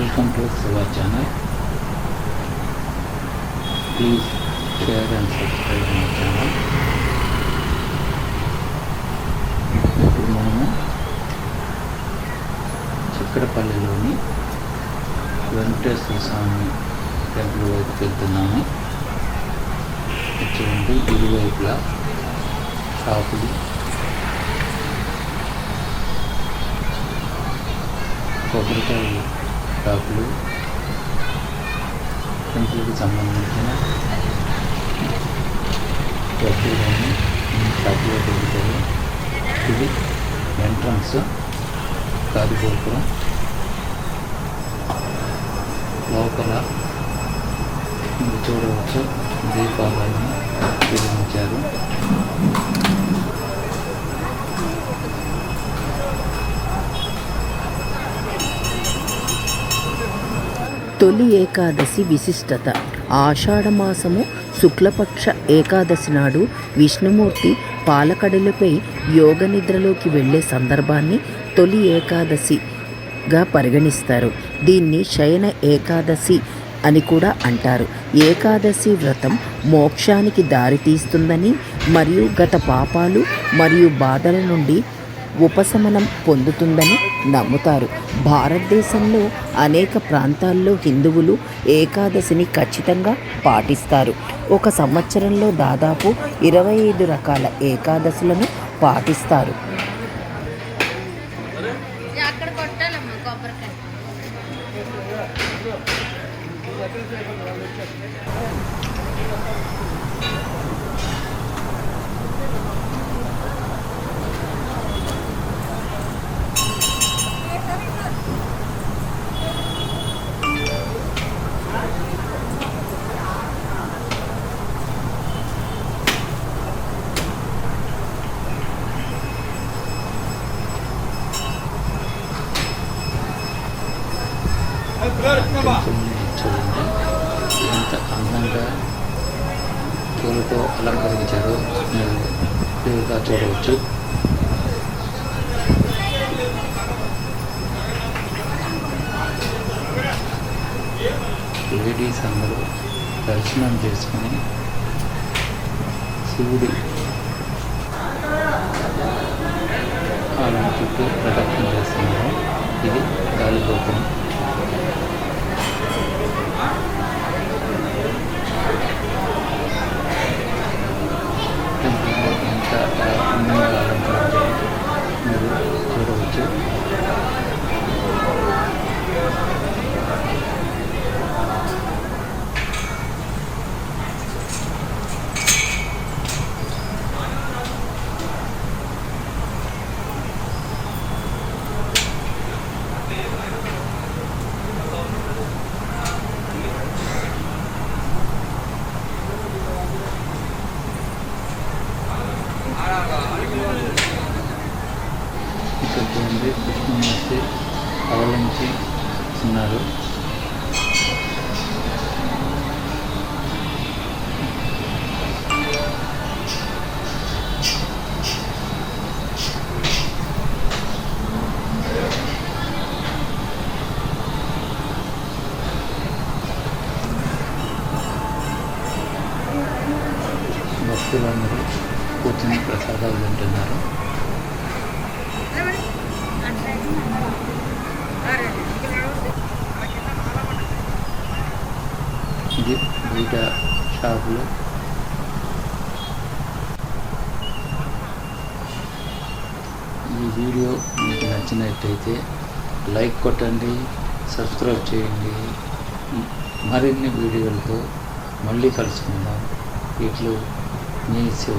welcome to our channel please share and subscribe my channel. ఇప్పుడు మనము చిక్కడపల్లిలోని వెంకటేశ్వర స్వామి temple వైపు వెళ్తున్నాము. చూడండి ఇరువైపులా షాపులు. కొబ్బరికాయలు షాపులు టెంపుల్కి సంబంధించిన వస్తువులన్నీ షాపులో దొరుకుతాయి ఇది ఎంట్రన్స్ కాదిగోపురం లోపల మీరు చూడవచ్చు దీపాలను తొలి ఏకాదశి విశిష్టత. ఆషాఢమాసము శుక్లపక్ష ఏకాదశి నాడు విష్ణుమూర్తి పాలకడలపై యోగ నిద్రలోకి వెళ్ళే సందర్భాన్ని తొలి ఏకాదశిగా పరిగణిస్తారు. దీన్ని శయన ఏకాదశి అని కూడా అంటారు. ఏకాదశి వ్రతం మోక్షానికి దారితీస్తుందని మరియు గత పాపాలు మరియు బాధల నుండి ఉపశమనం పొందుతుందని నమ్ముతారు. భారతదేశంలో అనేక ప్రాంతాల్లో హిందువులు ఏకాదశిని ఖచ్చితంగా పాటిస్తారు. ఒక సంవత్సరంలో దాదాపు ఇరవై ఐదు రకాల ఏకాదశులను పాటిస్తారు. ఎంత అందంగా పూలతో అలంకరించారో మీరు క్లియర్గా చూడవచ్చు లేడీస్ అందరూ దర్శనం చేసుకుని శివుడి ఆలయం చుట్టూ ప్రదక్షిణ చేస్తున్నారు ఇది గాలిగోపురం ఇక్కడ కృష్ణమూర్తి అవలంచి ఉన్నారు. భక్తులందరూ కూర్చుని ప్రసాదాలు తింటున్నారు. ఇది బయట షాపులో. ఈ వీడియో మీకు నచ్చినట్టయితే లైక్ కొట్టండి సబ్స్క్రైబ్ చేయండి. మరిన్ని వీడియోలతో మళ్ళీ కలుసుకుందాం. ఇట్లు మీ శివ.